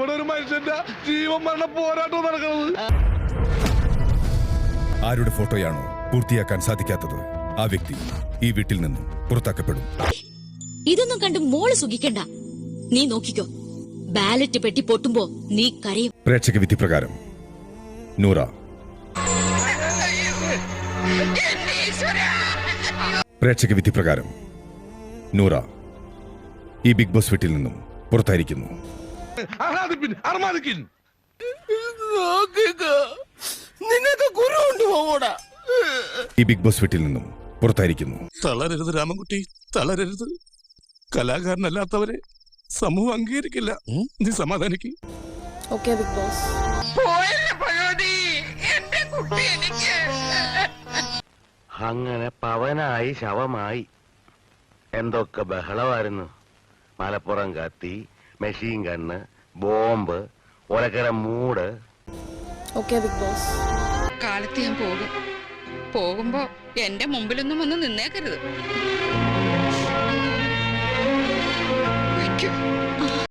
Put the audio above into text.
ഇവിടെ ഒരു മനുഷ്യന്റെ ജീവൻ മരണ പോരാട്ടം നടക്കുന്നത്. ആരുടെ ഫോട്ടോയാണോ പൂർത്തിയാക്കാൻ സാധിക്കാത്തത്? ആ വ്യക്തി ഈ വീട്ടിൽ നിന്നും പുറത്താക്കപ്പെടും. ഇതൊന്നും കണ്ട് മോൾ സുഖിക്കണ്ട. നീ നോക്കിക്കോ. ബാലറ്റ് പെട്ടി പൊട്ടുമ്പോ നീ കരയും. പ്രേക്ഷക വിധി പ്രകാരം നൂറ. പ്രേക്ഷക വിധി പ്രകാരം നൂറ. ഈ ബിഗ് ബോസ് വീട്ടിൽ നിന്നും പുറത്തായിരിക്കുന്നു. ആഹ്ലാദിപ്പിൻ അർമാദിക്കിൻ. നിങ്ങൾക്ക് ഗുരു ഉണ്ട് പോകൂടാ ഈ ബിഗ് ബോസ് വീട്ടിൽ നിന്നും പുറത്തായിരിക്കുന്നു. തളരരുത് രാമൻകുട്ടി തളരരുത്. കലാകാരനല്ലാത്തവരെ സമൂഹം അംഗീകരിക്കില്ല. നീ സമാധാനിക്ക്. ഓക്കെ ബിഗ് ബോസ് അങ്ങനെ പവനായി ശവമായി. എന്തൊക്കെ ബഹളമായിരുന്നു. മലപ്പുറം കത്തി മെഷീൻ ഗണ്ണ് ബോംബ് ഒലക്കര മൂട്. ഓക്കെ ബിഗ് ബോസ് കാലത്ത് ഞാൻ പോകും. പോകുമ്പോ എന്റെ മുമ്പിലൊന്നും വന്ന് നിന്നേക്കരുത്.